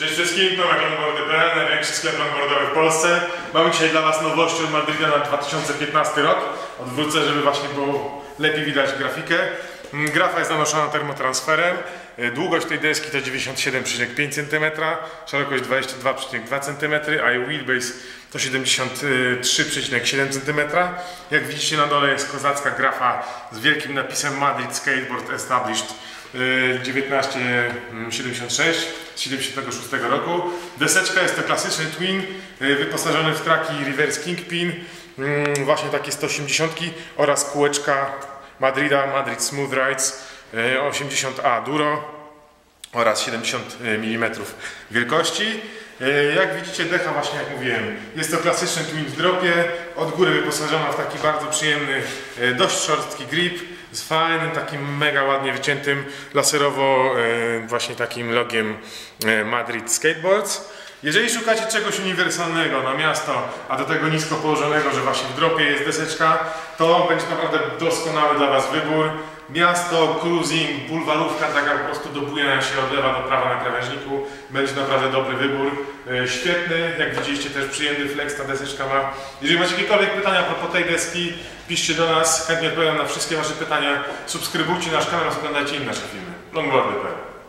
Cześć wszystkim, Tomek Longboardy.pl, największy sklep longboardowy w Polsce. Mamy dzisiaj dla Was nowości od Madryda na 2015 rok. Odwrócę, żeby właśnie było lepiej widać grafikę. Mm, Grafa jest nanoszona termotransferem. Y, Długość tej deski to 97,5 cm, szerokość 22,2 cm, a jej wheelbase to 73,7 cm. Jak widzicie na dole jest kozacka grafa z wielkim napisem Madrid Skateboard Established 1976 z 76 roku. Deseczka jest to klasyczny twin y, wyposażony w traki reverse kingpin, mm, właśnie takie 180 oraz kółeczka Madrida Madrid Smooth Rides y, 80A Duro oraz 70 mm wielkości. E, Jak widzicie decha właśnie jak mówiłem, jest to klasyczny twin dropie, od góry wyposażona w taki bardzo przyjemny, e, dość szorstki grip z fajnym, takim mega ładnie wyciętym laserowo e, właśnie takim logiem Madrid Skateboards. Jeżeli szukacie czegoś uniwersalnego na miasto, a do tego nisko położonego, że właśnie w dropie jest deseczka, to będzie naprawdę doskonały dla Was wybór. Miasto, cruising, bulwarówka, taka po prostu do bujania się od lewa do prawa na krawężniku. Będzie naprawdę dobry wybór. E, Świetny, jak widzieliście też przyjemny flex ta deseczka ma. Jeżeli macie jakiekolwiek pytania propos tej deski, piszcie do nas, chętnie odpowiadam na wszystkie Wasze pytania. Subskrybujcie nasz kanał, oglądajcie inne nasze filmy. Longboardy.pl